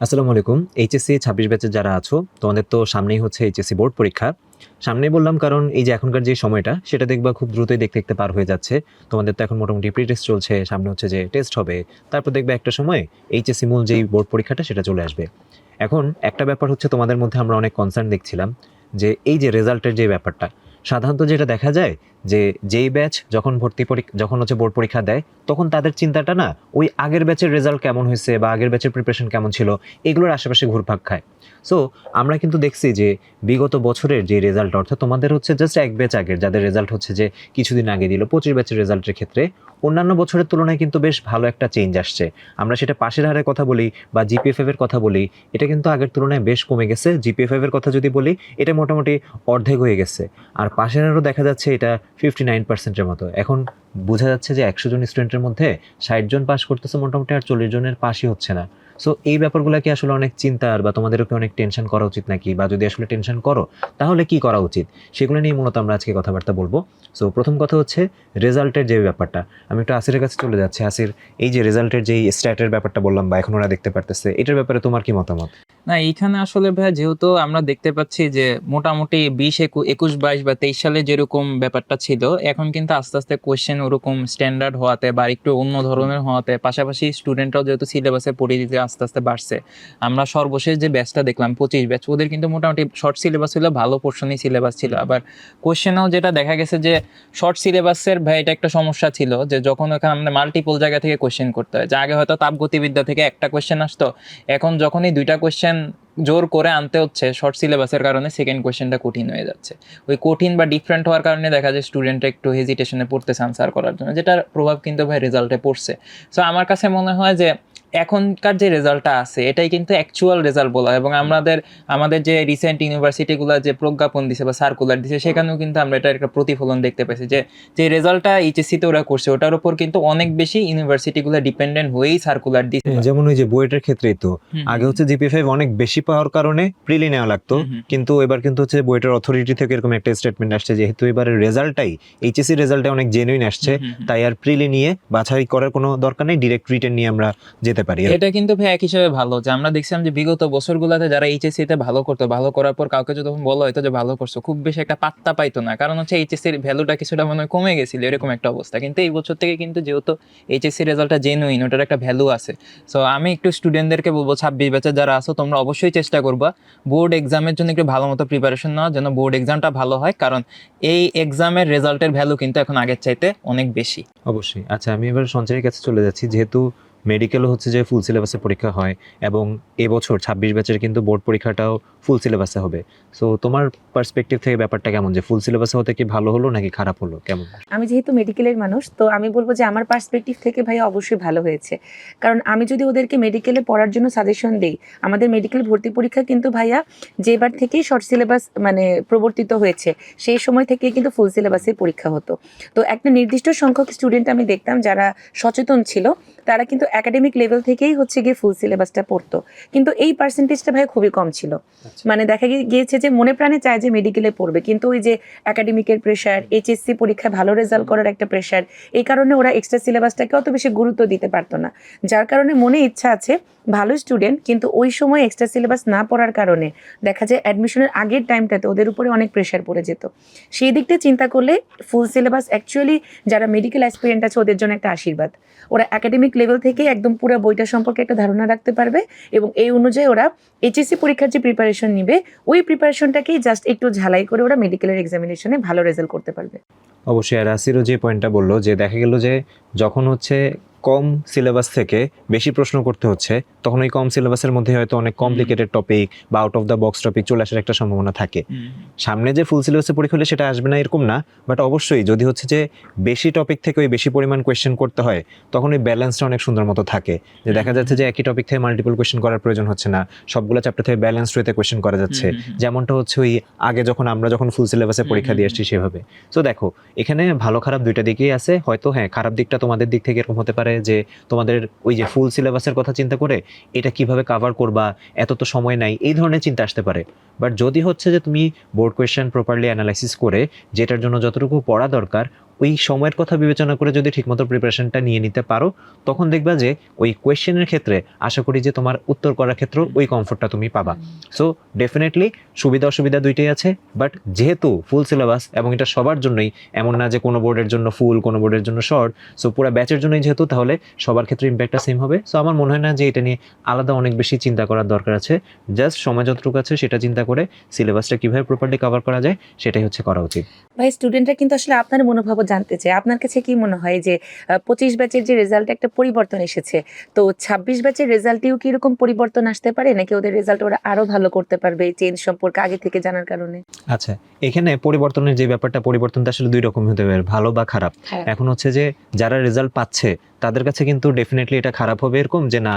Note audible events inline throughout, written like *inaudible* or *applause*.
আসসালামু আলাইকুম। এইচএসসি ছাব্বিশ ব্যাচের যারা আছো, তোমাদের তো সামনেই হচ্ছে এইচএসসি বোর্ড পরীক্ষা। সামনেই বললাম কারণ এই যে এখনকার যে সময়টা, সেটা দেখবা খুব দ্রুতই দেখতে দেখতে পার হয়ে যাচ্ছে। তোমাদের তো এখন মোটামুটি প্রি টেস্ট চলছে, সামনে হচ্ছে যে টেস্ট হবে। তারপর দেখবে একটা সময় এইচএসসি মূল যেই বোর্ড পরীক্ষাটা, সেটা চলে আসবে। এখন একটা ব্যাপার হচ্ছে তোমাদের মধ্যে আমরা অনেক কনসার্ন দেখছিলাম যে এই যে রেজাল্টের যে ব্যাপারটা সাধারণত যেটা দেখা যায় যে যেই ব্যাচ যখন ভর্তি পরীক্ষা যখন হচ্ছে বোর্ড পরীক্ষা দেয়, তখন তাদের চিন্তাটা না ওই আগের ব্যাচের রেজাল্ট কেমন হয়েছে বা আগের ব্যাচের প্রিপারেশন কেমন ছিল, এগুলোর আশেপাশে ঘুরপাক খায়। সো আমরা কিন্তু দেখছি যে বিগত বছরের যে রেজাল্ট অর্থাৎ তোমাদের হচ্ছে জাস্ট এক ব্যাচ আগের, যাদের রেজাল্ট হচ্ছে যে কিছুদিন আগে দিল, পঁচিশ ব্যাচের রেজাল্টের ক্ষেত্রে, অন্যান্য বছরের তুলনায় কিন্তু বেশ ভালো একটা চেঞ্জ আসছে। আমরা সেটা পাশের হারের কথা বলি বা জিপিএফএফ এর কথা বলি, এটা কিন্তু আগের তুলনায় বেশ কমে গেছে। জিপিএফএফ এর কথা যদি বলি, এটা মোটামুটি অর্ধেক হয়ে গেছে। আর পাশের হারও দেখা যাচ্ছে এটা ফিফটি নাইন পার্সেন্টের মতো। এখন বোঝা যাচ্ছে যে একশো জন স্টুডেন্টের মধ্যে ষাট জন পাস করতেছে, মোটামুটি আর চল্লিশ জনের পাশই হচ্ছে না। সো এই ব্যাপারগুলো কি আসলে অনেক চিন্তার বা তোমাদেরকে অনেক টেনশন করা উচিত নাকি? বা যদি আসলে টেনশন করো, তাহলে কি করা উচিত? সেগুলো নিয়ে মূলত আমরা আজকে কথাবার্তা বলব। সো প্রথম কথা হচ্ছে রেজাল্টের যে ব্যাপারটা, আমি একটু আসিরের কাছে চলে যাচ্ছি। আসির, এই যে রেজাল্টের যেই স্ট্যাটের ব্যাপারটা বললাম বা এখন ওরা দেখতে পারতেছে, এটার ব্যাপারে তোমার কি মতামত? না, এইখানে আসলে ভাই যেহেতু আমরা দেখতে পাচ্ছি যে মোটামুটি বিশ একুশ বাইশ বা তেইশ সালে যেরকম ব্যাপারটা ছিল, এখন কিন্তু আস্তে আস্তে কোয়েশ্চেন ওরকম স্ট্যান্ডার্ড হওয়াতে বা একটু অন্য ধরনের হওয়াতে, পাশাপাশি স্টুডেন্টরাও যেহেতু সিলেবাসে দিতে আস্তে আস্তে বাড়ছে। আমরা সর্বশেষ যে ব্যাচটা দেখলাম, পঁচিশ ব্যাচ ওদের কিন্তু মোটামুটি শর্ট সিলেবাস ছিল, ভালো পোর্শনই সিলেবাস ছিল। আবার কোয়েশ্চেনও যেটা দেখা গেছে যে শর্ট সিলেবাসের ভাই এটা একটা সমস্যা ছিল যে যখন ওখানে আমরা মাল্টিপল জায়গা থেকে কোয়েশ্চেন করতে হয়, যে আগে হয়তো তাপগতিবিদ্যা থেকে একটা কোয়েশ্চেন আসতো, এখন যখনই দুইটা কোয়েশ্চেন জোর করে আনতে হচ্ছে শর্ট সিলেবাসের কারণে সেকেন্ড কোয়েশ্চেনটা কঠিন হয়ে যাচ্ছে। ওই কঠিন বা ডিফারেন্ট হওয়ার কারণে দেখা যায় স্টুডেন্টরা একটু হেজিটেশনে পড়তেছে আনসার করার জন্য, যেটার প্রভাব কিন্তু ভাই রেজাল্টে পড়ছে। সো আমার কাছে মনে হয় যে এখনকার যে রেজাল্টটা আছে এটাই কিন্তু অ্যাকচুয়াল রেজাল্ট বলা। হয় এবং আমাদের আমাদের যে রিসেন্ট ইউনিভার্সিটিগুলো যে প্রজ্ঞাপন দিছে বা সার্কুলার দিছে সেখানেও কিন্তু আমরা এটার একটা প্রতিফলন দেখতে পাচ্ছি যে যে রেজাল্টটা এইচএসসিতে ওরা করছে ওটার উপর কিন্তু অনেক বেশি ইউনিভার্সিটিগুলো ডিপেন্ডেন্ট হয়েই সার্কুলার দিছে। যেমন ওই যে বুয়েটের ক্ষেত্রেই তো। আগে হচ্ছে জিপি ফাইভ অনেক বেশি পাওয়ার কারণে প্রিলি নেওয়া লাগতো। কিন্তু এবার কিন্তু হচ্ছে বুয়েটের অথরিটি থেকে এরকম একটা স্টেটমেন্ট আসছে যেহেতু এবারের রেজাল্টটাই এইচএসসি রেজাল্টে অনেক জেনুইন আসছে। তাই আর প্রিলি নিয়ে বাছাই করার কোনো দরকার নেই ডিরেক্ট রিটেন নিয়ে আমরা যেতে পারি এটা কিন্তু ভাই এক হিসেবে ভালো যে আমরা দেখছিলাম যে বিগত বছরগুলোতে যারা এইচএসসি তে ভালো করতো ভালো করার পর কাউকে যখন বলা হয়তো যে ভালো করছ খুব বেশি একটা পাত্তা পাইতো না। কারণ হচ্ছে এইচএসসি এর ভ্যালুটা কিছুটা মনে হয় কমে গেছিল এরকম একটা অবস্থা। কিন্তু এই বছর থেকে কিন্তু যেহেতু এইচএসসি রেজাল্টটা জেনুইন ওটার একটা ভ্যালু আছে। সো আমি একটু স্টুডেন্টদেরকে বলব ছাব্বিশ ব্যাচের যারা আছো তোমরা অবশ্যই চেষ্টা করবা বোর্ড এক্সামের জন্য একটু ভালো মতো প্রিপারেশন নেওয়া যেন বোর্ড এক্সামটা ভালো হয় কারণ এই এক্সামের রেজাল্টের ভ্যালু কিন্তু এখন আগের চাইতে অনেক বেশি। অবশ্যই। আচ্ছা আমি এবার সঞ্চয়ের কাছে চলে যাচ্ছি। যেহেতু মেডিকেলও হচ্ছে যে ফুল সিলেবাসে পরীক্ষা হয় এবং এবছর ছাব্বিশ ব্যাচের কিন্তু বোর্ড পরীক্ষাটাও ফুল সিলেবাসে হবে। সো তোমার পার্সপেক্টিভ থেকে ব্যাপারটা কেমন? যে ফুল সিলেবাসে হতে কি ভালো হলো নাকি খারাপ হলো? কেমন? আমি যেহেতু মেডিকেলের মানুষ তো আমি বলব যে আমার পার্সপেক্টিভ থেকে ভাই অবশ্যই ভালো হয়েছে। কারণ আমি যদি ওদেরকে মেডিকেলে পড়ার জন্য সাজেশন দিই আমাদের মেডিকেল ভর্তি পরীক্ষা কিন্তু ভাইয়া যেবার থেকেই শর্ট সিলেবাস মানে প্রবর্তিত হয়েছে সেই সময় থেকেই কিন্তু ফুল সিলেবাসের পরীক্ষা হতো। তো একটা নির্দিষ্ট সংখ্যক স্টুডেন্ট আমি দেখতাম যারা সচেতন ছিল তারা কিন্তু একাডেমিক লেভেল থেকেই হচ্ছে গিয়ে ফুল সিলেবাসটা পড়তো। কিন্তু এই পার্সেন্টেজটা ভাই খুবই কম ছিল। মানে দেখা গিয়ে- গিয়েছে যে মনে প্রাণে চায় যে মেডিকেলে পড়বে। কিন্তু ওই যে একাডেমিকের প্রেশার এইচএসসি পরীক্ষায় ভালো রেজাল্ট করার একটা প্রেশার এই কারণে ওরা এক্সট্রা সিলেবাসটাকে অত বেশি গুরুত্ব দিতে পারতো না। যার কারণে মনে ইচ্ছা আছে, ভালো স্টুডেন্ট কিন্তু ওই সময় এক্সট্রা সিলেবাস না পড়ার কারণে দেখা যায় অ্যাডমিশনের আগের টাইমটাতে ওদের উপরে অনেক প্রেশার পড়ে যেত। সেই দিকটা চিন্তা করলে ফুল সিলেবাস অ্যাকচুয়ালি যারা মেডিকেল অ্যাসপিরিয়েন্ট আছে ওদের জন্য একটা আশীর্বাদ। ওরা একাডেমিক লেভেল থেকে একদম পুরো বইটা সম্পর্কে একটা ধারণা রাখতে পারবে এবং এই অনুযায়ী ওরা এইচএসসি পরীক্ষার যে প্রিপারেশন নিবে, ওই প্রিপারেশনটাকেই জাস্ট একটু ঝালাই করে ওরা মেডিকেলের এক্সামিনেশনে ভালো রেজাল্ট করতে পারবে। অবশ্যই, আর আসিরও যে পয়েন্টটা বলল যে, দেখা গেল যে, যখন হচ্ছে কম সিলেবাস থেকে বেশি প্রশ্ন করতে হচ্ছে তখন ওই কম সিলেবাসের মধ্যে হয়তো অনেক কমপ্লিকেটেড টপিক বা out of the box topic চলে আসার একটা সম্ভাবনা থাকে। সামনে যে ফুল সিলেবাসে পরীক্ষা হলে সেটা আসবে না এরকম না বাট অবশ্যই যদি হচ্ছে যে বেশি টপিক থেকে ওই বেশি পরিমাণ কোয়েশ্চেন করতে হয় তখন ওই ব্যালেন্সটা অনেক সুন্দর মতো থাকে। যে দেখা যাচ্ছে যে একই টপিক থেকে মাল্টিপল কোয়েশ্চেন করার প্রয়োজন হচ্ছে না সবগুলো চ্যাপ্টার থেকে ব্যালেন্স ওয়েতে কোয়েশ্চেন করা যাচ্ছে। যেমনটা হচ্ছে ওই আগে যখন আমরা যখন ফুল সিলেবাসে পরীক্ষা দিয়ে আসছি সেভাবে। তো দেখো এখানে ভালো খারাপ দুইটা দিকেই আছে হয়তো হ্যাঁ খারাপ দিকটা তোমাদের দিক থেকে এরকম হতে পারে যে তোমাদের ওই যে ফুল সিলেবাসের কথা চিন্তা করে এটা কীভাবে কাভার করবা, এত তো সময় নাই, এই ধরনের চিন্তা আসতে পারে। বাট যদি হচ্ছে যে তুমি বোর্ড কোয়েশ্চেন প্রপারলি অ্যানালাইসিস করে, যেটার জন্য যতটুকু পড়া দরকার ওই সময়ের কথা বিবেচনা করে যদি ঠিকমতো প্রিপারেশনটা নিয়ে নিতে পারো তখন দেখবা যে ওই কোয়েশ্চেনের ক্ষেত্রে আশা করি যে তোমার উত্তর করার ক্ষেত্রে ওই কমফোর্টটা তুমি পাবা। সো ডেফিনেটলি সুবিধা অসুবিধা দুইটাই আছে বাট যেহেতু ফুল সিলেবাস এবং এটা সবার জন্যই এমন না যে কোনো বোর্ডের জন্য ফুল কোনো বোর্ডের জন্য শর্ট সো পুরো ব্যাচের জন্যই যেহেতু তাহলে সবার ক্ষেত্রে ইম্প্যাক্টটা সেম হবে। সো আমার মনে হয় না যে এটা নিয়ে আলাদা অনেক বেশি চিন্তা করার দরকার আছে। জাস্ট সময় যতটুকু আছে সেটা চিন্তা করে সিলেবাসটা কীভাবে প্রপারলি কভার করা যায় সেটাই হচ্ছে করা উচিত। ভাই স্টুডেন্টরা কিন্তু আসলে আপনার মনোভাবও জানতে চাই। আপনার কাছে কি মনে হয় যে পঁচিশ ব্যাচের যে রেজাল্টে একটা পরিবর্তন এসেছে তো ছাব্বিশ ব্যাচের রেজাল্টেও কি এরকম পরিবর্তন আসতে পারে? নাকি ওদের রেজাল্ট ওরা আরও ভালো করতে পারবে এই চেঞ্জ সম্পর্কে আগে থেকে জানার কারণে? আচ্ছা এখানে পরিবর্তনের যে ব্যাপারটা পরিবর্তনটা আসলে দুই রকম হতে পারে ভালো বা খারাপ। হ্যাঁ। এখন হচ্ছে যে যারা রেজাল্ট পাচ্ছে তাদের কাছে কিন্তু ডেফিনেটলি এটা খারাপ হবে এরকম যে না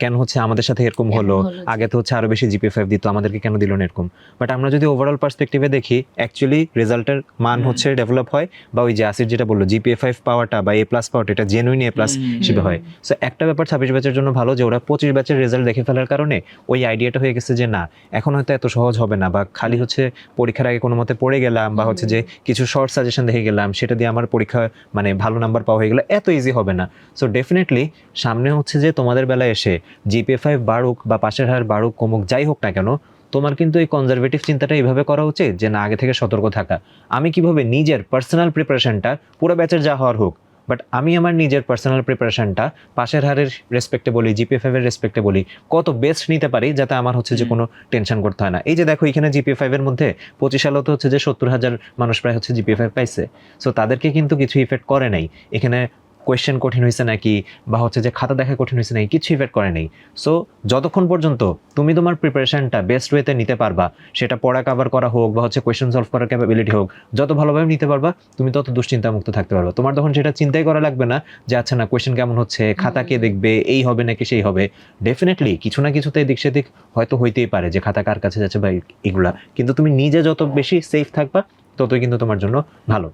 কেন হচ্ছে আমাদের সাথে এরকম হলো? আগে তো হচ্ছে আরও বেশি জিপি ফাইভ দিত আমাদেরকে কেন দিল না এরকম? বাট আমরা যদি ওভারঅল পার্সপেক্টিভে দেখি অ্যাকচুয়ালি রেজাল্টের মান হচ্ছে ডেভেলপ হয় বা ওই যে আসির যেটা বলল জিপিএ ফাইভ পাওয়াটা বা এ প্লাস পাওয়াটা এটা জেনুইন এ প্লাস হিসেবে হয়। সো একটা ব্যাপার ছাব্বিশ ব্যাচের জন্য ভালো যে ওরা পঁচিশ ব্যাচের রেজাল্ট দেখে ফেলার কারণে ওই আইডিয়াটা হয়ে গেছে যে না এখন হয়তো এত সহজ হবে না বা খালি হচ্ছে পরীক্ষার আগে কোনো মতে পড়ে গেলাম বা হচ্ছে যে কিছু শর্ট সাজেশন দেখে গেলাম সেটা দিয়ে আমার পরীক্ষা মানে ভালো নাম্বার পাওয়া হয়ে গেলো এত ইজি হবে না। সো ডেফিনেটলি সামনে হচ্ছে যে তোমাদের বেলায় এসে জিপিএ ফাইভ বাড়ুক বা পাশের হার বাড়ুক কমুক যাই হোক না কেন তোমার কিন্তু এই কনজারভেটিভ চিন্তাটা এইভাবে করা উচিত যে না আগে থেকে সতর্ক থাকা। আমি কীভাবে নিজের পার্সোনাল প্রিপারেশনটা পুরো ব্যাচের যা হওয়ার হোক বাট আমি আমার নিজের পার্সোনাল প্রিপারেশনটা পাশের হারের রেসপেক্টে বলি জিপিএ ফাইভের রেসপেক্টে বলি কত বেস্ট নিতে পারি যাতে আমার হচ্ছে যে কোনো টেনশন করতে হয় না। এই যে দেখো এখানে জিপিএ ফাইভের মধ্যে পঁচিশ সালে তো হচ্ছে যে সত্তর হাজার মানুষ প্রায় হচ্ছে জিপিএ ফাইভ পাইছে। সো তাদেরকে কিন্তু কিছু ইফেক্ট করে নাই। এখানে কোয়েশ্চেন কঠিন হয়েছে নাকি বা হচ্ছে যে খাতা দেখা কঠিন হয়েছে নাকি কিছু ইফেক্ট করে নেই। সো যতক্ষণ পর্যন্ত তুমি তোমার প্রিপারেশনটা বেস্ট ওয়েতে নিতে পারবা সেটা পড়া কাভার করা হোক বা হচ্ছে কোয়েশ্চেন সলভ করার ক্যাপাবিলিটি হোক যত ভালোভাবে নিতে পারবা তুমি তত দুশ্চিন্তা মুক্ত থাকতে পারবে। তোমার তখন সেটা চিন্তাই করা লাগবে না যে আচ্ছা না কোয়েশ্চেন কেমন হচ্ছে? খাতা কে দেখবে? এই হবে নাকি সেই হবে? ডেফিনেটলি কিছু না কিছুতে এদিক সেদিক হয়তো হইতেই পারে যে খাতা কার কাছে যাচ্ছে বা এগুলা? কিন্তু তুমি নিজে যত বেশি সেফ থাকবা ততই কিন্তু তোমার জন্য ভালো।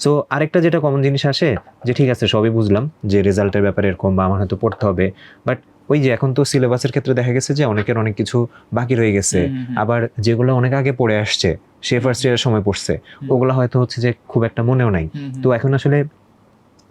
সো আরেকটা যেটা কমন জিনিস আসে যে ঠিক আছে সবই বুঝলাম যে রেজাল্টের ব্যাপারে এরকম বা আমার হয়তো পড়তে হবে। বাট ওই যে এখন তো সিলেবাসের ক্ষেত্রে দেখা গেছে যে অনেকের অনেক কিছু বাকি রয়ে গেছে। আবার যেগুলো অনেক আগে পড়ে আসছে সে ফার্স্ট ইয়ারের সময় পড়ছে ওগুলো হয়তো হচ্ছে যে খুব একটা মনেও নাই। তো এখন আসলে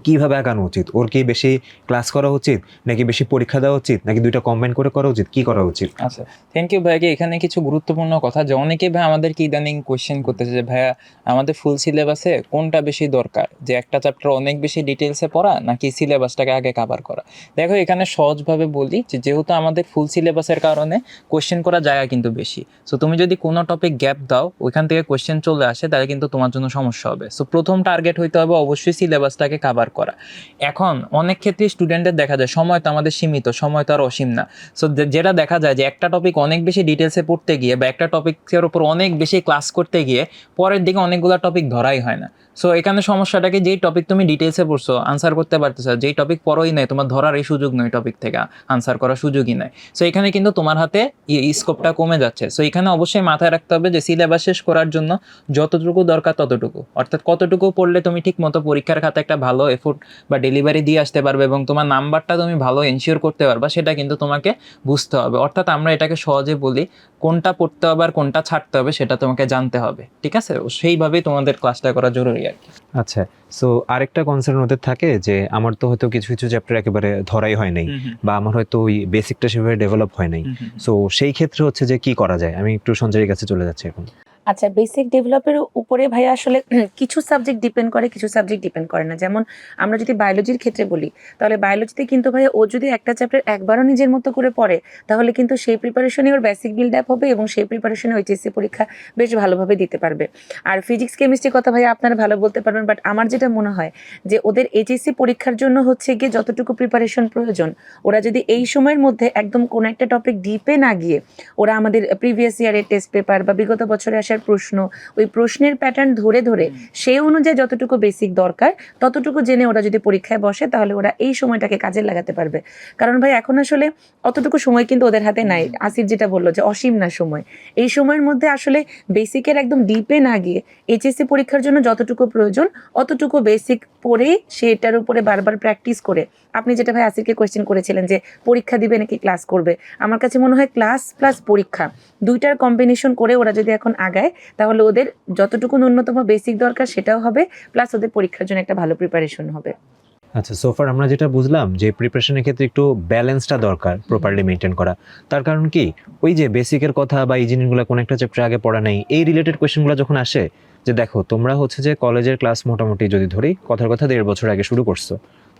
কীভাবে আঁকানো উচিত? ওর কি বেশি ক্লাস করা উচিত? নাকি বেশি পরীক্ষা দেওয়া উচিত? নাকি দুইটা কম্বাইন করে করা উচিত? কি করা উচিত? আচ্ছা থ্যাংক ইউ ভাইকে এখানে কিছু গুরুত্বপূর্ণ কথা যে অনেকে ভাই আমাদেরকে ইদানিং কোয়েশ্চেন করতেছে যে ভাইয়া আমাদের ফুল সিলেবাসে কোনটা বেশি দরকার? যে একটা চ্যাপ্টার অনেক বেশি ডিটেলসে পড়া, নাকি সিলেবাসটাকে আগে কাভার করা? দেখো, এখানে সহজভাবে বলি যে যেহেতু আমাদের ফুল সিলেবাসের কারণে কোয়েশ্চেন করা জায়গা কিন্তু বেশি। সো তুমি যদি কোনো টপিক গ্যাপ দাও, ওইখান থেকে কোয়েশ্চেন চলে আসে, তাহলে কিন্তু তোমার জন্য সমস্যা হবে। সো প্রথম টার্গেট হইতে হবে অবশ্যই সিলেবাসটাকে কাভার করা। এখন অনেক ক্ষেত্রে স্টুডেন্টদের দেখা যায়, সময় তো আমাদের সীমিত, সময় তো আর অসীম না। সো যেটা দেখা যায় যে, একটা টপিক অনেক বেশি ডিটেলসে পড়তে গিয়ে বা একটা টপিকের উপর অনেক বেশি ক্লাস করতে গিয়ে, পরের দিকে অনেকগুলো টপিক ধরাই হয় না। সো এখানে সমস্যাটাকে যেই টপিক তুমি ডিটেলসে পড়ছো আনসার করতে পারতেছো, যেই টপিক পড়োই নাই, তোমার ধরার এই সুযোগ নয় টপিক থেকে আনসার করার সুযোগই নাই। সো এখানে কিন্তু তোমার হাতে স্কোপটা কমে যাচ্ছে। সো এখানে অবশ্যই মাথায় রাখতে হবে যে সিলেবাস শেষ করার জন্য যতটুকু দরকার ততটুকু। অর্থাৎ কতটুকু পড়লে তুমি ঠিক মতো পরীক্ষার খাতে একটা ভালো এফোর্ট বা ডেলিভারি দিয়ে আসতে পারবে এবং তোমার নাম্বারটা তুমি ভালো এনশিওর করতে পারবা, সেটা কিন্তু তোমাকে বুঝতে হবে। অর্থাৎ আমরা এটাকে সহজে বলি, কোনটা পড়তে হবে আর কোনটা ছাড়তে হবে সেটা তোমাকে জানতে হবে। ঠিক আছে? সেইভাবেই তোমাদের ক্লাসটা করা জরুরি আর কি। আচ্ছা সো আরেকটা কনসার্ন ওদের থাকে যে আমার তো হয়তো কিছু কিছু চ্যাপ্টার একেবারে ধরাই হয় নাই বা আমার হয়তো ওই বেসিকটা সেভাবে ডেভেলপ হয় নাই। সো সেই ক্ষেত্রে হচ্ছে যে কি করা যায়? আমি একটু সঞ্জয়ের কাছে চলে যাচ্ছি এখন। আচ্ছা বেসিক ডেভেলপের উপরে ভাইয়া আসলে *clears throat* কিছু সাবজেক্ট ডিপেন্ড করে, কিছু সাবজেক্ট ডিপেন্ড করে না। যেমন আমরা যদি বায়োলজির ক্ষেত্রে বলি, তাহলে বায়োলজিতে কিন্তু ভাইয়া ও যদি একটা চ্যাপ্টার একবারও নিজের মতো করে পড়ে, তাহলে কিন্তু সেই প্রিপারেশনে ওর বেসিক বিল্ড আপ হবে এবং সেই প্রিপারেশনে এইচএসসি পরীক্ষা বেশ ভালোভাবে দিতে পারবে। আর ফিজিক্স কেমিস্ট্রির কথা ভাইয়া আপনারা ভালো বলতে পারবেন বাট আমার যেটা মনে হয় যে ওদের এইচএসসি পরীক্ষার জন্য হচ্ছে গিয়ে যতটুকু প্রিপারেশন প্রয়োজন, ওরা যদি এই সময়ের মধ্যে একদম কোনো একটা টপিক ডিপে না গিয়ে, ওরা আমাদের প্রিভিয়াস ইয়ারের টেস্ট পেপার বা বিগত বছরে আসার প্রশ্ন। ওই প্রশ্নের প্যাটার্ন ধরে ধরে সেই অনুযায়ী যতটুকু বেসিক দরকার ততটুকু জেনে ওরা যদি পরীক্ষায় বসে তাহলে ওরা এই সময়টাকে কাজে লাগাতে পারবে। কারণ ভাই এখন আসলে অতটুকু সময় কিন্তু ওদের হাতে নাই। আসির যেটা বলল যে অসীম না সময়। এই সময়ের মধ্যে আসলে বেসিকের একদম ডিপে না গিয়ে এইচএসসি পরীক্ষার জন্য যতটুকু প্রয়োজন অতটুকু বেসিক পড়ে সেটার উপরে বারবার প্র্যাকটিস করে। আপনি যেটা ভাই আসিরকে কোয়েশ্চেন করেছিলেন যে পরীক্ষা দিবে নাকি ক্লাস করবে? আমার কাছে মনে হয় ক্লাস প্লাস পরীক্ষা দুইটার কম্বিনেশন করে ওরা যদি এখন আগায় দেয় তাহলে ওদের যতটুকু ন্যূনতম বেসিক দরকার সেটাও হবে প্লাস ওদের পরীক্ষার জন্য একটা ভালো প্রিপারেশন হবে। আচ্ছা সোফার আমরা যেটা বুঝলাম যে প্রিপারেশনের ক্ষেত্রে একটু ব্যালেন্সটা দরকার প্রপারলি মেনটেন করা। তার কারণ কি? ওই যে বেসিকের কথা বা এই জিনিসগুলো কোন একটা চ্যাপ্টার আগে পড়া নেই, এই রিলেটেড কোয়েশ্চেনগুলো যখন আসে, যে দেখো তোমরা হচ্ছে যে কলেজের ক্লাস মোটামুটি যদি ধরি, কথার কথা দেড় বছর আগে শুরু করছ।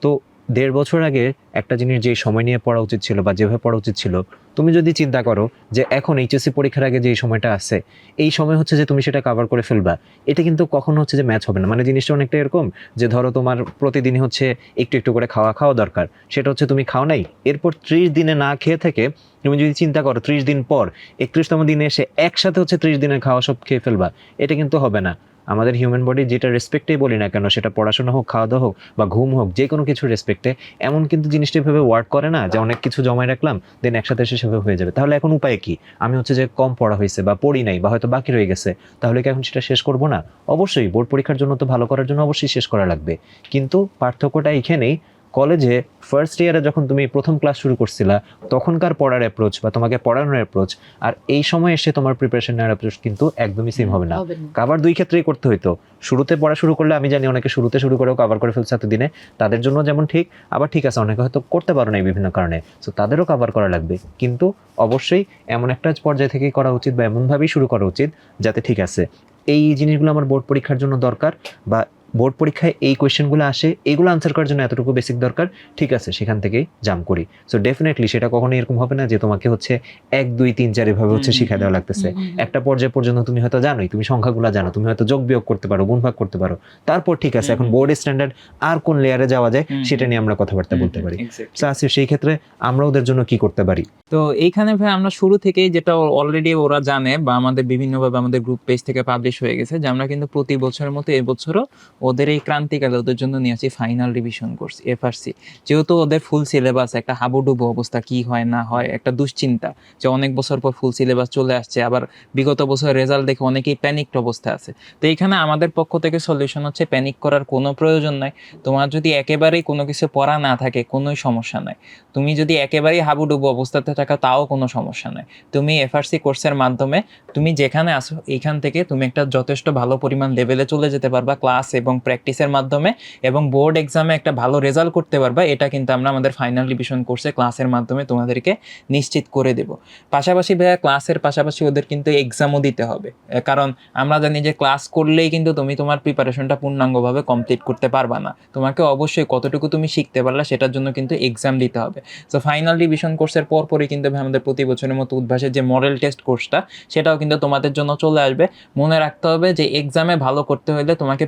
তো দেড় বছর আগে একটা জিনিস যে সময় নিয়ে পড়া উচিত ছিল বা যেভাবে পড়া উচিত ছিল তুমি যদি চিন্তা করো যে এখন এইচএসসি পরীক্ষার আগে যে সময়টা আছে, এই সময় হচ্ছে যে তুমি সেটা কভার করে ফেলবা। এটা কিন্তু কখনো হচ্ছে যে ম্যাচ হবে না। মানে জিনিসটা অনেকটা এরকম যে ধরো তোমার প্রতিদিন হচ্ছে একটু একটু করে খাওয়া খাওয়া দরকার। সেটা হচ্ছে তুমি খাও নাই, এরপর ত্রিশ দিনে না খেয়ে থেকে তুমি যদি চিন্তা করো ত্রিশ দিন পর একত্রিশতম দিনে এসে একসাথে হচ্ছে ত্রিশ দিনের খাওয়া সব খেয়ে ফেলবা, এটা কিন্তু হবে না। আমাদের হিউম্যান বডি যেটা রেসপেক্টেই বলি না কেন, সেটা পড়াশোনা হোক, খাওয়া দাওয়া হোক বা ঘুম হোক যে কোনো কিছু রেসপেক্টে এমন কিন্তু জিনিসটা এভাবে ওয়ার্ক করে না যে অনেক কিছু জমায় রাখলাম দেন একসাথে এসে সেভাবে হয়ে যাবে? তাহলে এখন উপায় কি? আমি হচ্ছে যে কম পড়া হয়েছে বা পড়ি নাই বা হয়তো বাকি রয়ে গেছে, তাহলে কি এখন সেটা শেষ করব না? অবশ্যই বোর্ড পরীক্ষার জন্য তো ভালো করার জন্য অবশ্যই শেষ করা লাগবে। কিন্তু পার্থক্যটা এখানেই কলেজে ফার্স্ট ইয়ারে যখন তুমি প্রথম ক্লাস শুরু করছিলা তখনকার পড়ার অ্যাপ্রোচ বা তোমাকে পড়ানোর অ্যাপ্রোচ আর এই সময় এসে তোমার প্রিপারেশন নেওয়ার অ্যাপ্রোচ কিন্তু একদমই সেম হবে না। কাভার দুই ক্ষেত্রেই করতে হইতো। শুরুতে পড়া শুরু করলে আমি জানি অনেকে শুরুতে শুরু করেও কভার করে ফেলছে এতদিনে। তাদের জন্য যেমন ঠিক আবার ঠিক আছে অনেকে হয়তো করতে পারো না এই বিভিন্ন কারণে। সো তাদেরও কভার করা লাগবে। কিন্তু অবশ্যই এমন একটা পর্যায় থেকেই করা উচিত বা এমনভাবেই শুরু করা উচিত যাতে ঠিক আছে। এই জিনিসগুলো আমার বোর্ড পরীক্ষার জন্য দরকার বা বোর্ড পরীক্ষায় এই কোয়েশ্চেনগুলো আসে এগুলো আনসার করার জন্য এতটুকু বেসিক দরকার। ঠিক আছে সেখান থেকেই জাম করি। সো ডেফিনেটলি সেটা কখনো এরকম হবে না যে তোমাকে হচ্ছে এক দুই তিন চার এভাবে হচ্ছে শিখা দেওয়া লাগতেছে। একটা পর্যায়ে পর্যন্ত তুমি হয়তো জানোই তুমি সংখ্যাগুলো জানো তুমি হয়তো যোগ বিয়োগ করতে পারো গুণ ভাগ করতে পারো। তারপর ঠিক আছে এখন। বোর্ড স্ট্যান্ডার্ড আর কোন লেয়ারে যাওয়া যায় সেটা নিয়ে আমরা কথাবার্তা বলতে পারি. So, আসিফ সেই ক্ষেত্রে আমরা ওদের জন্য কি করতে পারি? তো এইখানে ভাই আমরা শুরু থেকেই যেটা অলরেডি ওরা জানে বা আমাদের বিভিন্নভাবে আমাদের গ্রুপ পেজ থেকে পাবলিশ হয়ে গেছে যে আমরা কিন্তু প্রতি বছরের মতো এবছরও ওদের এই ক্রান্তিকালে ওদের জন্য নিয়ে আসি ফাইনাল রিভিশন কোর্স এফআরসি যেহেতু ওদের ফুল সিলেবাস একটা হাবুডুবু অবস্থা, কি হয়, না হয়, একটা দুশ্চিন্তা যে অনেক বছর পর ফুল সিলেবাস চলে আসছে, আবার বিগত বছর রেজাল্ট দেখে অনেকেই প্যানিকড অবস্থা আছে। তো এখানে আমাদের পক্ষ থেকে সলিউশন হচ্ছে প্যানিক করার কোনো প্রয়োজন নাই। তোমার যদি একেবারেই কোনো কিছু পড়া না থাকে, কোনোই সমস্যা নাই। তুমি যদি একেবারেই হাবুডুবু অবস্থাতে থাকো, তাও কোনো সমস্যা নাই। তুমি এফআরসি কোর্সের মাধ্যমে, তুমি যেখানে আসো এখান থেকে তুমি একটা যথেষ্ট ভালো পরিমাণ লেভেলে চলে যেতে পারবা ক্লাস এবং প্র্যাকটিসের মাধ্যমে এবং বোর্ড এক্সামে একটা ভালো রেজাল্ট করতে পারবা, এটা কিন্তু আমরা আমাদের ফাইনাল রিভিশন কোর্সে ক্লাসের মাধ্যমে তোমাদেরকে নিশ্চিত করে দেব। পাশাপাশি ভাইয়া ক্লাসের পাশাপাশি ওদের কিন্তু এক্সামও দিতে হবে। কারণ আমরা জানি যে ক্লাস করলেই কিন্তু তুমি তোমার প্রিপারেশনটা পূর্ণাঙ্গভাবে কমপ্লিট করতে পারবা না। তোমাকে অবশ্যই কতটুকু তুমি শিখতে পারলা সেটার জন্য কিন্তু এক্সাম দিতে হবে। সো ফাইনাল রিভিশন কোর্সের পরপরই কিন্তু আমাদের প্রতি বছরের মতো উদ্ভাসের যে মডেল টেস্ট কোর্সটা সেটাও কিন্তু তোমাদের জন্য চলে আসবে। মনে রাখতে হবে যে এক্সামে ভালো করতে হলে তোমাকে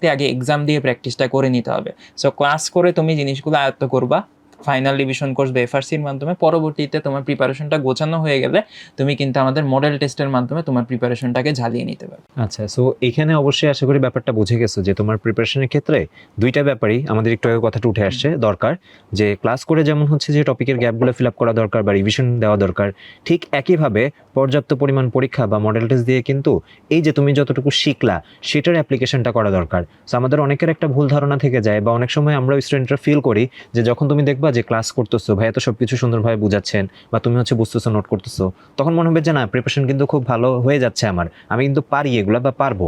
প্রিভিয়াসলি আগে এক্সাম দিয়ে প্র্যাকটিসটা করে নিতে হবে। সো ক্লাস করে তুমি জিনিসগুলো আয়ত্ত করবা। ফাইনাল রিভিশন কোর্স বা এফআরসির মাধ্যমে পরবর্তীতে তোমার প্রিপারেশনটা গোছানো হয়ে গেলে তুমি কিন্তু আমাদের মডেল টেস্টের মাধ্যমে তোমার প্রিপারেশনটাকে ঝালিয়ে নিতে পারবে। আচ্ছা সো এখানে অবশ্যই আশা করি ব্যাপারটা বুঝে গেছো যে তোমার প্রিপারেশনের ক্ষেত্রে দুইটা ব্যাপারই আমাদের একটু আগে কথাটা উঠে আসছে, দরকার। যে ক্লাস করে যেমন হচ্ছে যে টপিকের গ্যাপগুলো ফিল আপ করা দরকার বা রিভিশন দেওয়া দরকার, ঠিক একইভাবে পর্যাপ্ত পরিমাণ পরীক্ষা বা মডেল টেস্ট দিয়ে কিন্তু এই যে তুমি যতটুকু শিখলা, সেটার অ্যাপ্লিকেশনটা করা দরকার। সো আমাদের অনেকের একটা ভুল ধারণা থেকে যায় বা অনেক সময় আমরা স্টুডেন্টরা ফিল করি যে যখন তুমি দেখবা যে ক্লাস করতেছো, ভাইয়া তো সবকিছু সুন্দরভাবে বুঝাচ্ছেন বা তুমি হচ্ছে বুঝতেছো নোট করতেছো, তখন মনে হবে যে না প্রিপারেশন কিন্তু খুব ভালো হয়ে যাচ্ছে আমার। আমি কিন্তু পারি এগুলা বা পারব।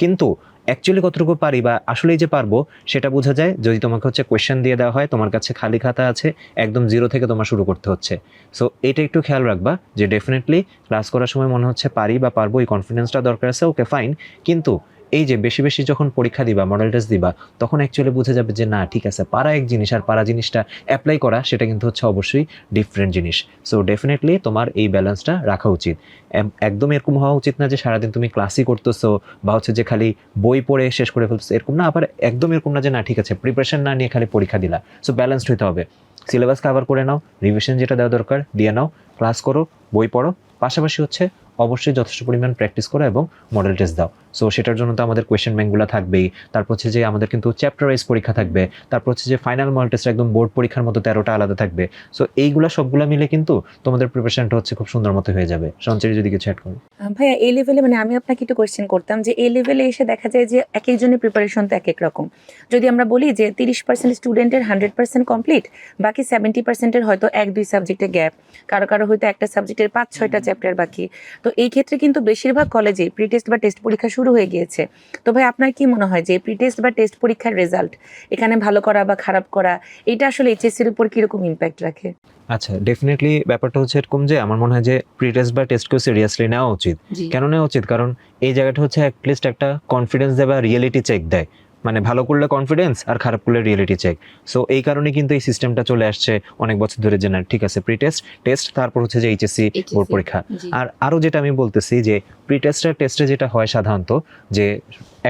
কিন্তু অ্যাকচুয়ালি কতটুকু পারি বা আসলেই যে পারব, সেটা বোঝা যায় যদি তোমাকে হচ্ছে কোয়েশ্চেন দিয়ে দেওয়া হয়, তোমার কাছে খালি খাতা আছে, একদম জিরো থেকে তোমার শুরু করতে হচ্ছে। সো এটা একটু খেয়াল রাখবা যে ডেফিনেটলি ক্লাস করার সময় মনে হচ্ছে পারি বা পারব, এই কনফিডেন্সটা দরকার আছে ওকে ফাইন কিন্তু এই যে বেশি বেশি যখন পরীক্ষা দিবা মডেল টেস্ট দিবা, তখন অ্যাকচুয়ালি বুঝে যাবে যে না, ঠিক আছে, পারা এক জিনিস আর পারা জিনিসটা অ্যাপ্লাই করা, সেটা কিন্তু হচ্ছে অবশ্যই ডিফারেন্ট জিনিস। সো ডেফিনেটলি তোমার এই ব্যালেন্সটা রাখা উচিত। একদম এরকম হওয়া উচিত না যে সারাদিন তুমি ক্লাসই করতেছো বা হচ্ছে যে খালি বই পড়ে শেষ করে ফেলতেছো, এরকম না। আবার একদম এরকম না যে না, ঠিক আছে প্রিপারেশন না নিয়ে খালি পরীক্ষা দিলা। সো ব্যালেন্সড হতে হবে। সিলেবাস কভার করে নাও রিভিশন যেটা দেওয়া দরকার, দিয়ে নাও ক্লাস করো, বই পড়ো। পাশাপাশি হচ্ছে অবশ্যই যথেষ্ট পরিমাণ প্র্যাকটিস করো এবং মডেল টেস্ট দাও। সো সেটার জন্য তো আমাদের কোয়েশ্চেন ব্যাঙ্কগুলো থাকবেই। তারপর হচ্ছে যে আমাদের কিন্তু চ্যাপ্টার ওয়াইজ পরীক্ষা থাকবে। তারপর হচ্ছে যে ফাইনাল মডেল টেস্ট একদম বোর্ড পরীক্ষার মতো তেরোটা আলাদা থাকবে। সো এইগুলা সবগুলা মিলে কিন্তু তোমাদের প্রিপারেশনটা হচ্ছে খুব সুন্দর মতো হয়ে যাবে। সঞ্চয়, যদি কিছু অ্যাড করো। ভাইয়া এই লেভেলে মানে আমি আপনাকে একটু কোয়েশ্চেন করতাম যে এই লেভেলে এসে দেখা যায় যে এক একজনের প্রিপারেশন তো এক এক রকম। যদি আমরা বলি যে তিরিশ পার্সেন্ট স্টুডেন্টের হান্ড্রেড পার্সেন্ট কমপ্লিট বাকি সেভেন্টি পার্সেন্টের হয়তো এক দুই সাবজেক্টে গ্যাপ কারও কারও হয়তো একটা সাবজেক্টের পাঁচ ছয়টা চ্যাপ্টার বাকি। তো এই ক্ষেত্রে কিন্তু বেশিরভাগ কলেজে প্রি টেস্ট বা টেস্ট পরীক্ষা শুরু হয়ে গিয়েছে। তো ভাই আপনার কি মনে হয় যে প্রি টেস্ট বা টেস্ট পরীক্ষার রেজাল্ট এখানে ভালো করা বা খারাপ করা এটা আসলে এইচএসসির উপর কীরকম ইম্প্যাক্ট রাখে? আচ্ছা ডেফিনেটলি ব্যাপারটা হচ্ছে এরকম যে আমার মনে হয় যে প্রি টেস্ট বা টেস্টকেও সিরিয়াসলি নেওয়া উচিত। জি। কেন নেওয়া উচিত? কারণ এই জায়গাটা হচ্ছে অ্যাটলিস্ট একটা কনফিডেন্স দেয় বা রিয়েলিটি চেক দেয়। মানে ভালো করলে কনফিডেন্স আর খারাপ করলে রিয়েলিটি চেক সো এই কারণে কিন্তু এই সিস্টেমটা চলে আসছে অনেক বছর ধরে যে না ঠিক আছে? প্রি টেস্ট টেস্ট তারপর হচ্ছে যে এইচএসসি বোর্ড পরীক্ষা। আর আরও যেটা আমি বলতেছি যে প্রি টেস্টের টেস্টে যেটা হয় সাধারণত যে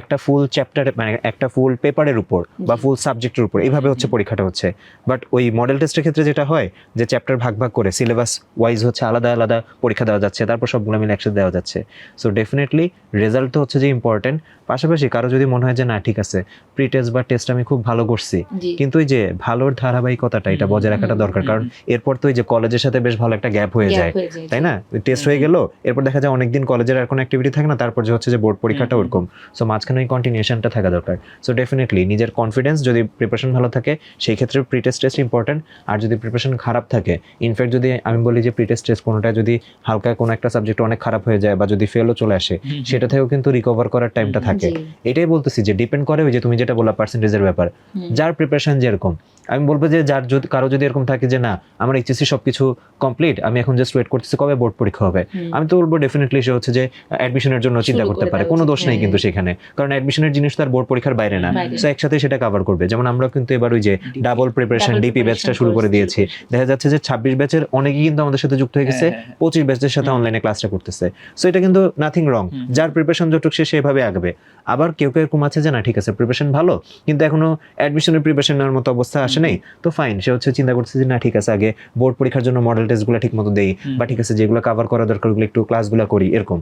একটা ফুল চ্যাপ্টার মানে একটা ফুল পেপারের উপর বা। ফুল সাবজেক্টের উপর এইভাবে হচ্ছে পরীক্ষাটা হচ্ছে। বাট ওই মডেল টেস্টের ক্ষেত্রে যেটা হয় যে চ্যাপ্টার ভাগ ভাগ করে সিলেবাস ওয়াইজ হচ্ছে আলাদা আলাদা পরীক্ষা দেওয়া যাচ্ছে তারপর সবগুলো মিলে একসাথে দেওয়া যাচ্ছে। সো ডেফিনেটলি রেজাল্ট তো হচ্ছে যে ইম্পর্টেন্ট পাশাপাশি কারও যদি মনে হয় যে না ঠিক আছে প্রি টেস্ট বা টেস্ট আমি খুব ভালো করছি। কিন্তু ওই যে ভালোর ধারাবাহিকতাটা এটা বজায় রাখাটা দরকার। কারণ এরপর তো ওই যে কলেজের সাথে বেশ ভালো একটা গ্যাপ হয়ে যায়। তাই না? টেস্ট হয়ে গেল এরপর দেখা যায় অনেকদিন কলেজের আর কোনো অ্যাক্টিভিটি থাকে না তারপর যে হচ্ছে যে বোর্ড পরীক্ষাটা ওরকম। সো মাঝখানে ওই কন্টিনিউশনটা থাকা দরকার। সো ডেফিনেটলি নিজের কনফিডেন্স যদি প্রিপারেশন ভালো থাকে সেই ক্ষেত্রে প্রি টেস্ট টেস্ট ইম্পর্টেন্ট আর যদি প্রিপারেশন খারাপ থাকে ইনফ্যাক্ট যদি আমি বলি যে প্রি টেস্ট টেস্ট কোনোটা যদি হালকা কোনো একটা সাবজেক্ট অনেক খারাপ হয়ে যায় বা যদি ফেলও চলে আসে সেটা থেকেও কিন্তু রিকভার করার টাইমটা থাকে। এটাই বলতেছি যে ডিপেন্ড করে ওই যে তুমি যেটা বললা পার্সেন্টেজের ব্যাপার যার প্রিপারেশন যেরকম আমি বলব যে যার যদি কারও যদি এরকম থাকে যে না আমার এইচএসসি সব কিছু কমপ্লিট আমি এখন জাস্ট ওয়েট করতেছি কবে বোর্ড পরীক্ষা হবে। আমি তো বলব ডেফিনেটলি সে হচ্ছে যে অ্যাডমিশনের জন্য চিন্তা করতে পারে। কোনো দোষ নেই হ্যাঁ। কিন্তু সেখানে। কারণ অ্যাডমিশনের জিনিস তার বোর্ড পরীক্ষার বাইরে না। সো একসাথে সেটা কভার করবে। যেমন আমরা কিন্তু এবার ওই যে ডাবল প্রিপারেশন ডিপি ব্যাচটা শুরু করে দিয়েছি। দেখা যাচ্ছে যে ছাব্বিশ ব্যাচের অনেকেই কিন্তু আমাদের সাথে যুক্ত হয়ে গেছে। হ্যাঁ, হ্যাঁ। পঁচিশ ব্যাচের সাথে। অনলাইনে ক্লাসটা করতেছে। সো এটা কিন্তু নাথিং রং যার প্রিপারেশন যতটুকু সে সেভাবে আগবে আবার কেউ কেউ এরকম আছে যে না ঠিক আছে প্রিপারেশন ভালো কিন্তু এখনও অ্যাডমিশনের প্রিপারেশন নেওয়ার মতো অবস্থা আসে নাই তো ফাইন সে হচ্ছে চিন্তা করছে যে না ঠিক আছে আগে বোর্ড পরীক্ষার জন্য মডেল টেস্টগুলো ঠিক মতো দেই বা ঠিক আছে যেগুলো কভার করা দরকার ওগুলো একটু ক্লাসগুলো করি এরকম।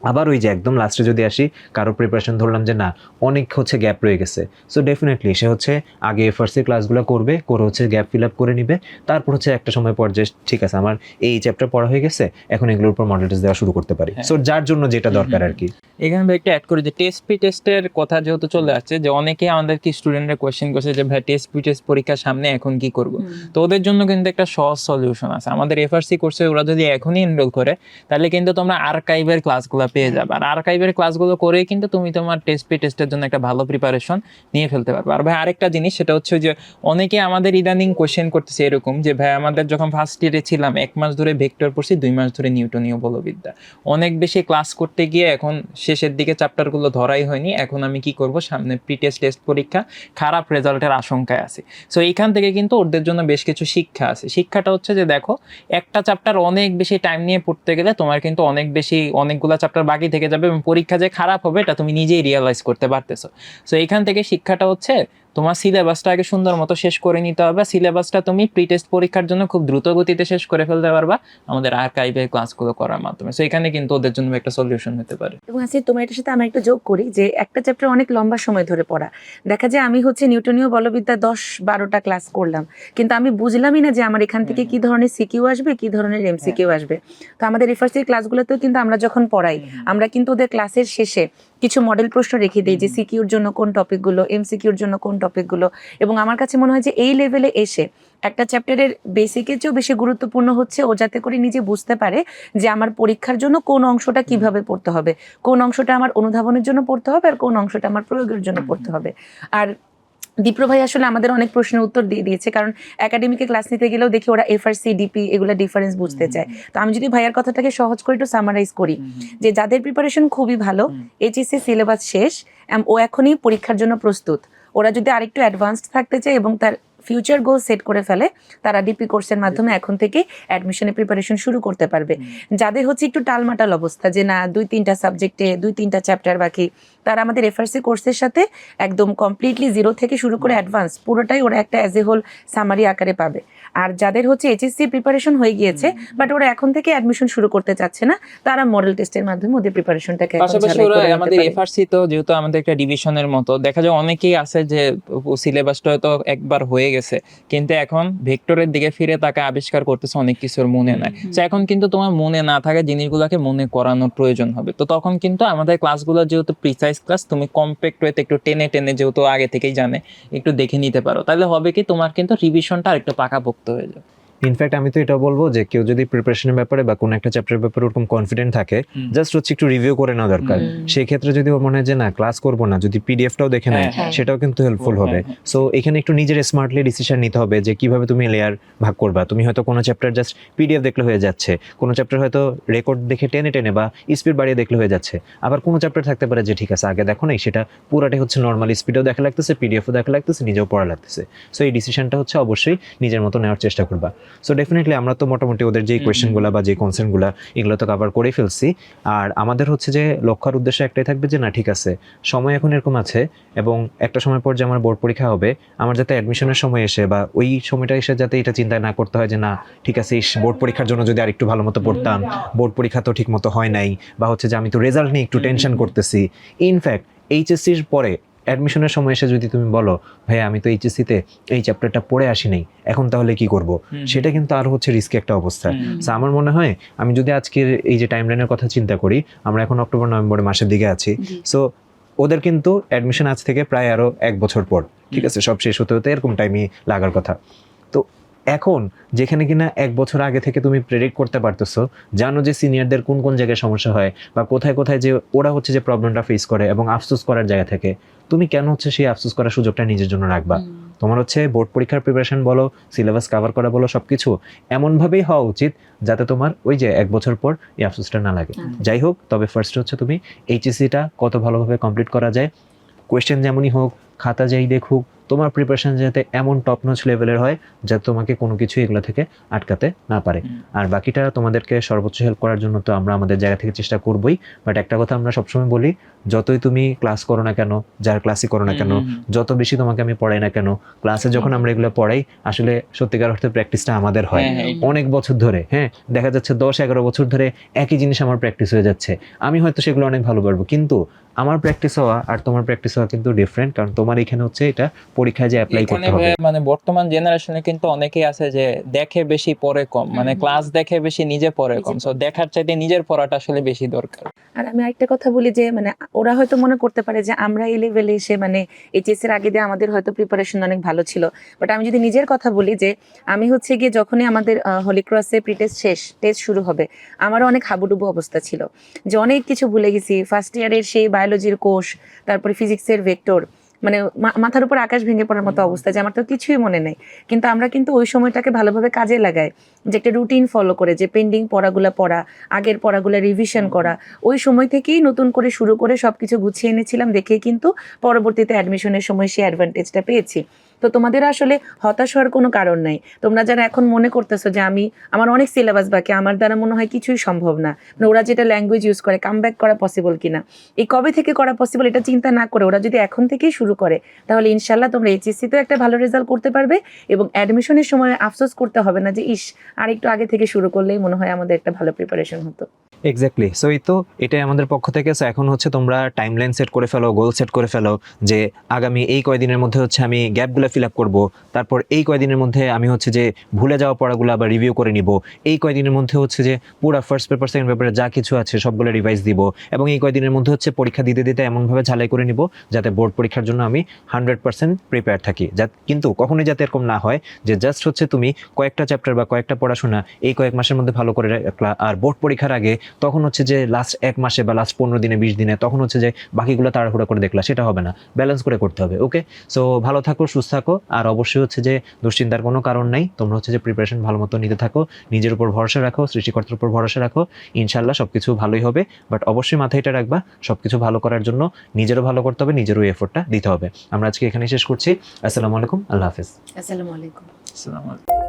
আবার ওই যে একদম লাস্টে যদি আসি কারও প্রিপারেশন ধরলাম যে না অনেক হচ্ছে গ্যাপ রয়ে গেছে। সো ডেফিনেটলি সে হচ্ছে আগে এফার্সি ক্লাসগুলো করবে করে হচ্ছে গ্যাপ ফিল আপ করে নিবে। তারপর হচ্ছে একটা সময় পর যে ঠিক আছে আমার এই চ্যাপ্টার পড়া হয়ে গেছে এখন এগুলোর উপর মডেল টেস্ট দেওয়া শুরু করতে পারি। হ্যাঁ। সো যার জন্য যেটা দরকার আর কি। এখানে ভাই একটা অ্যাড করি যে টেস্ট পি টেস্টের কথা যেহেতু চলে আসছে যে অনেকেই আমাদেরকে স্টুডেন্টরা কোয়েশ্চেন করছে যে ভাই টেস্ট পি টেস্ট পরীক্ষার সামনে এখন কি করব? তো ওদের জন্য কিন্তু একটা সহজ সলিউশন আছে। আমাদের এফআরসি কোর্সে ওরা যদি এখনই এনরোল করে তাহলে কিন্তু তোমরা আর্কাইভের ক্লাসগুলো পেয়ে যাবে। আর আর্কাইভের ক্লাসগুলো করেই কিন্তু তুমি তোমার টেস্ট পি টেস্টের জন্য একটা ভালো প্রিপারেশন নিয়ে ফেলতে পারবে। আর ভাই, আরেকটা জিনিস, সেটা হচ্ছে যে অনেকে আমাদের ইদানিং কোয়েশ্চেন করতেছে এরকম যে, ভাই, আমাদের যখন ফার্স্ট ইয়ারে ছিলাম, এক মাস ধরে ভেক্টর পড়ছি, দুই মাস ধরে নিউটনীয় বলবিদ্যা অনেক বেশি ক্লাস করতে গিয়ে এখন শেষের দিকে চ্যাপ্টারগুলো ধরাই হয়নি। এখন আমি কি করব? সামনে প্রি টেস্ট টেস্ট পরীক্ষা, খারাপ রেজাল্টের আশঙ্কায় আছে। সো এইখান থেকে কিন্তু ওদের জন্য বেশ কিছু শিক্ষা আছে। শিক্ষাটা হচ্ছে যে, দেখো, একটা চ্যাপ্টার অনেক বেশি টাইম নিয়ে পড়তে গেলে তোমার কিন্তু অনেক বেশি, অনেকগুলো চ্যাপ্টার বাকি থেকে যাবে এবং পরীক্ষা যে খারাপ হবে, এটা তুমি নিজেই রিয়েলাইজ করতে পারতেছো। সো এখান থেকে শিক্ষাটা হচ্ছে তোমার সিলেবাসটা আগে সুন্দর মতো শেষ করে নিতে হবে। সিলেবাসটা তুমি প্রি টেস্ট পরীক্ষার জন্য খুব দ্রুত গতিতে শেষ করে ফেলতে পারবা। আমাদের আর আর্কাইভে ক্লাসগুলো করার মাধ্যমে। সো এখানে কিন্তু ওদের জন্য একটা সলিউশন হতে পারে। এবং আসি তোমার এটার সাথে আমি একটা যোগ করি যে একটা চ্যাপ্টার অনেক লম্বা সময় ধরে পড়া। দেখা যায় আমি হচ্ছে নিউটনীয় বলবিদ্যা দশ বারোটা ক্লাস করলাম। কিন্তু আমি বুঝলামই না যে আমার এখান থেকে কি ধরনের সিকিউ আসবে কি ধরনের এমসিকিউ আসবে। তো আমাদের রিফার্সির ক্লাসগুলোতেও কিন্তু আমরা যখন পড়াই আমরা কিন্তু ওদের ক্লাসের শেষে কিছু মডেল প্রশ্ন রেখে দিই যে সিকিউর জন্য কোন টপিকগুলো এমসিকিউর জন্য কোন টপিকগুলো এবং আমার কাছে মনে হয় যে এই লেভেলে এসে একটা চ্যাপ্টারের বেসিকের চেয়েও বেশি গুরুত্বপূর্ণ হচ্ছে ও যাতে করে নিজে বুঝতে পারে যে আমার পরীক্ষার জন্য কোন অংশটা কীভাবে পড়তে হবে কোন অংশটা আমার অনুধাবনের জন্য পড়তে হবে আর কোন অংশটা আমার প্রয়োগের জন্য পড়তে হবে। আর দীপ্র ভাই আসলে আমাদের অনেক প্রশ্নের উত্তর দিয়ে দিয়েছে কারণ একাডেমিকে ক্লাস নিতে গেলেও দেখি ওরা এফ এফআরসি ডিপি এগুলো ডিফারেন্স বুঝতে চায়। তো আমি যদি ভাইয়ার কথাটাকে সহজ করে একটু সামারাইজ করি যে যাদের প্রিপারেশন খুবই ভালো এইচএসসি সিলেবাস শেষ ও এখনই পরীক্ষার জন্য প্রস্তুত। ওরা যদি আরেকটু অ্যাডভান্সড থাকতে চায় এবং তার ফিউচার গোল সেট করে ফেলে তারা ডিপি কোর্সের মাধ্যমে এখন থেকে অ্যাডমিশনের প্রিপারেশন শুরু করতে পারবে। যাদের হচ্ছে একটু টালমাটাল অবস্থা যে না দুই তিনটা সাবজেক্টে দুই তিনটা চ্যাপ্টার বাকি। তারা আমাদের এফআরসি কোর্সের সাথে একদম কমপ্লিটলি জিরো থেকে শুরু করে অ্যাডভান্স পুরোটাই ওরা একটা অ্যাজ এ হোল সামারি আকারে পাবে। আর যাদের হচ্ছে এইচএসসি প্রিপারেশন হয়ে গিয়েছে বাট ওরা এখন থেকে অ্যাডমিশন শুরু করতে চাচ্ছে না তারা মডেল টেস্টের মাধ্যমে ওদের প্রিপারেশনটাকে পাশাপাশি ওরা আমাদের এফআরসি তো যেহেতু আমাদের একটা ডিভিশনের মতো দেখা যায় অনেকেই আছে যে সিলেবাসটা হয়তো একবার হয়ে গেছে কিন্তু এখন ভেক্টরের দিকে ফিরে তাকে আবিষ্কার করতেছে অনেক কিছুর মনে নাই। তো এখন কিন্তু তোমার মনে না থাকা জিনিসগুলোকে মনে করানোর প্রয়োজন হবে। তো তখন কিন্তু আমাদের ক্লাসগুলো যেহেতু প্রিসাইজ ক্লাস তুমি কম্প্যাক্ট ওয়েতে একটু টেনে টেনে যেহেতু আগে থেকেই জানে একটু দেখে নিতে পারো। তাহলে হবে কি তোমার কিন্তু রিভিশনটা আরেকটু পাকাপোক্ত হয়ে যাবে ইনফ্যাক্ট আমি তো এটা বলব যে কেউ যদি প্রিপারেশনের ব্যাপারে বা কোনো একটা চ্যাপ্টারের ব্যাপারে ওরকম কনফিডেন্ট থাকে জাস্ট হচ্ছে একটু রিভিউ করে নেওয়া দরকার। সেই ক্ষেত্রে যদি ওর মনে হয় যে না ক্লাস করব না যদি পিডিএফটাও দেখে নেয় হ্যাঁ, হ্যাঁ। সেটাও কিন্তু হেল্পফুল হবে। হ্যাঁ, সো এখানে একটু নিজের স্মার্টলি ডিসিশন নিতে হবে যে কীভাবে তুমি লেয়ার ভাগ করবা। তুমি হয়তো কোনো চ্যাপ্টার জাস্ট পিডিএফ দেখলে হয়ে যাচ্ছে কোনো চ্যাপ্টার হয়তো রেকর্ড দেখে টেনে টেনে বা স্পিড বাড়িয়ে দেখলে হয়ে যাচ্ছে। আবার কোনো চ্যাপ্টার থাকতে পারে যে ঠিক আছে আগে দেখো নাই সেটা পুরাটাই হচ্ছে নর্মাল স্পিডও দেখা লাগতেছে পিডিএফও দেখা লাগতেছে নিজেও পড়া লাগতেছে। সো এই ডিসিশনটা হচ্ছে অবশ্যই নিজের মতো নেওয়ার চেষ্টা করবা। সো ডেফিনেটলি আমরা তো মোটামুটি ওদের যে হুম, কোয়েশ্চেনগুলো বা যে কনসার্নগুলো এগুলো তো কভার করে ফেলছি। আর আমাদের হচ্ছে যে লক্ষ্যর উদ্দেশ্য একটাই থাকবে যে না ঠিক আছে সময় এখন এরকম আছে এবং একটা সময় পর যে আমার বোর্ড পরীক্ষা হবে আমার যাতে অ্যাডমিশনের সময় এসে বা ওই সময়টা এসে যাতে এটা চিন্তা না করতে হয় যে না ঠিক আছে বোর্ড পরীক্ষার জন্য যদি আরেকটু ভালো মতো পড়তাম বোর্ড পরীক্ষা তো ঠিক মতো হয় নাই বা হচ্ছে যে আমি তো রেজাল্ট নিয়ে একটু টেনশন করতেছি। ইনফ্যাক্ট এইচএসসির পরে অ্যাডমিশনের সময় এসে যদি তুমি বলো ভাই আমি তো এইচএসসিতে এই চ্যাপ্টারটা পড়ে আসি নাই এখন তাহলে কি করব? সেটা কিন্তু আর হচ্ছে রিস্কি একটা অবস্থা। সো আমার মনে হয় আমি যদি আজকের এই যে টাইম লাইনের কথা চিন্তা করি আমরা এখন অক্টোবর নভেম্বরের মাসের দিকে আছি। সো ওদের কিন্তু অ্যাডমিশন আজ থেকে প্রায় আরও এক বছর পর ঠিক আছে? সব শেষ হতে হতে এরকম টাইমই লাগার কথা। তো এখন যেখানে কিনা এক বছর আগে থেকে তুমি প্রেডিক্ট করতে পারতেছো জানো যে সিনিয়রদের কোন কোন জায়গায় সমস্যা হয় বা কোথায় কোথায় যে ওরা হচ্ছে যে প্রবলেমটা ফেস করে এবং আফসোস করার জায়গা থেকে। তুমি কেন হচ্ছে সেই আফসোস করার সুযোগটা নিজের জন্য রাখবা? তোমার হচ্ছে বোর্ড পরীক্ষার প্রিপারেশন বলো সিলেবাস কভার করা বলো সব কিছু এমনভাবেই হওয়া উচিত যাতে তোমার ওই যে এক বছর পর এই আফসোসটা না লাগে। যাই হোক তবে ফার্স্ট হচ্ছে তুমি এইচএসসিটা কত ভালোভাবে কমপ্লিট করা যায়। কোয়েশ্চেন যেমনই হোক খাতা যাই দেখুক তোমার প্রিপারেশন যাতে এমন টপ নচ লেভেলের হয় যাতে তোমাকে কোনো কিছু এগুলো থেকে আটকাতে না পারে। আর বাকিটা তোমাদেরকে সর্বোচ্চ হেল্প করার জন্য তো আমরা আমাদের জায়গা থেকে চেষ্টা করবই। বাট একটা কথা আমরা সবসময় বলি যতই তুমি ক্লাস করো না কেন যার ক্লাসই করো না কেন। যত বেশি তোমাকে আমি পড়াই না কেন ক্লাসে যখন আমরা এগুলো পড়াই আসলে সত্যিকার অর্থে প্র্যাকটিসটা আমাদের হয়। হ্যাঁ, হ্যাঁ, অনেক বছর ধরে হ্যাঁ দেখা যাচ্ছে দশ এগারো বছর ধরে একই জিনিস আমার প্র্যাকটিস হয়ে যাচ্ছে। আমি হয়তো সেগুলো অনেক ভালো পারব কিন্তু আমার প্র্যাকটিস হওয়া আর তোমার প্র্যাকটিস হওয়া কিন্তু ডিফারেন্ট কারণ তোমার এখানে হচ্ছে এটা পরীক্ষায় যে অ্যাপ্লাই করতে হবে। মানে বর্তমান জেনারেশনে কিন্তু অনেকেই আছে যে দেখে বেশি পড়ে কম মানে ক্লাস দেখে বেশি নিজে পড়ে কম। সো দেখার চাইতে নিজের পড়াটা আসলে বেশি দরকার। আর আমি আরেকটা কথা বলি যে মানে ওরা হয়তো মনে করতে পারে যে আমরা এই লেভেলে এসে মানে এইচএস এর আগে দিয়ে আমাদের হয়তো প্রিপারেশন অনেক ভালো ছিল। বাট আমি যদি নিজের কথা বলি যে আমি হচ্ছে গিয়ে যখনই আমাদের হলি ক্রসে প্রি টেস্ট শেষ টেস্ট শুরু হবে আমারও অনেক হাবুডুবু অবস্থা ছিল। যে অনেক কিছু ভুলে গেছি। ফার্স্ট ইয়ারের সেই বায়োলজির কোর্স তারপরে ফিজিক্সের ভেক্টর মানে মাথার উপর আকাশ ভেঙে পড়ার মতো অবস্থা যে আমার তো কিছুই মনে নেই। কিন্তু আমরা কিন্তু ওই সময়টাকে ভালোভাবে কাজে লাগাই। যে একটা রুটিন ফলো করে যে পেন্ডিং পড়াগুলা পড়া আগের পড়াগুলা রিভিশন করা ওই সময় থেকেই নতুন করে শুরু করে সবকিছু গুছিয়ে এনেছিলাম দেখেই কিন্তু পরবর্তীতে অ্যাডমিশনের সময় সেই অ্যাডভান্টেজটা পেয়েছি। তো তোমাদের আসলে হতাশ হওয়ার কোনো কারণ নাই। তোমরা যারা এখন মনে করতেছো যে আমি আমার অনেক সিলেবাস বাকি আমার দ্বারা মনে হয় কিছুই সম্ভব না। মানে ওরা যেটা ল্যাঙ্গুয়েজ ইউজ করে কাম ব্যাক করা পসিবল কিনা। এই কবে থেকে করা পসিবল এটা চিন্তা না করে ওরা যদি এখন থেকেই শুরু করে তাহলে ইনশাল্লাহ তোমরা এইচএসসিতেও একটা ভালো রেজাল্ট করতে পারবে এবং অ্যাডমিশনের সময় আফসোস করতে হবে না যে ইস আর একটু আগে থেকে শুরু করলেই মনে হয় আমাদের একটা ভালো প্রিপারেশন হতো। এক্স্যাক্টলি সো এই তো এটাই আমাদের পক্ষ থেকে। সো এখন হচ্ছে তোমরা টাইম লাইন সেট করে ফেলো গোল সেট করে ফেলো যে আগামী এই কয়দিনের মধ্যে হচ্ছে আমি গ্যাপগুলো ফিল আপ করব। তারপর এই কয়দিনের মধ্যে আমি হচ্ছে যে ভুলে যাওয়া পড়াগুলো আবার রিভিউ করে নিব। এই কয়দিনের মধ্যে হচ্ছে যে পুরো ফার্স্ট পেপার সেকেন্ড পেপারে যা কিছু আছে সবগুলো রিভাইজ দিব। এবং এই কয়দিনের মধ্যে হচ্ছে পরীক্ষা দিতে দিতে এমনভাবে ঝালাই করে নিব যাতে বোর্ড পরীক্ষার জন্য আমি হান্ড্রেড পার্সেন্ট প্রিপেয়ার থাকি। যা, কিন্তু কখনোই যাতে এরকম না হয় যে জাস্ট হচ্ছে তুমি কয়েকটা চ্যাপ্টার বা কয়েকটা পড়াশোনা এই কয়েক মাসের মধ্যে ভালো করে রাখলা আর বোর্ড পরীক্ষার আগে তখন হচ্ছে যে লাস্ট এক মাসে বা লাস্ট পনেরো দিনে বিশ দিনে তখন হচ্ছে যে বাকিগুলো তাড়াহুড়া করে দেখলা সেটা হবে না। ব্যালেন্স করে করতে হবে ওকে সো ভালো থাকো সুস্থ থাকো আর অবশ্যই হচ্ছে যে দুশ্চিন্তার কোনো কারণ নাই। তোমরা হচ্ছে যে প্রিপারেশন ভালো মতো নিতে থাকো নিজের উপর ভরসা রাখো সৃষ্টিকর্তার উপর ভরসা রাখো ইনশাল্লাহ সব কিছু ভালোই হবে। বাট অবশ্যই মাথায় এটা রাখবা সব কিছু ভালো করার জন্য নিজেরও ভালো করতে হবে নিজেরও এফোর্টটা দিতে হবে। আমরা আজকে এখানে শেষ করছি। আসসালামু আলাইকুম আল্লাহ হাফিজ। আসসালামু আলাইকুম। আসসালামু আলাইকুম।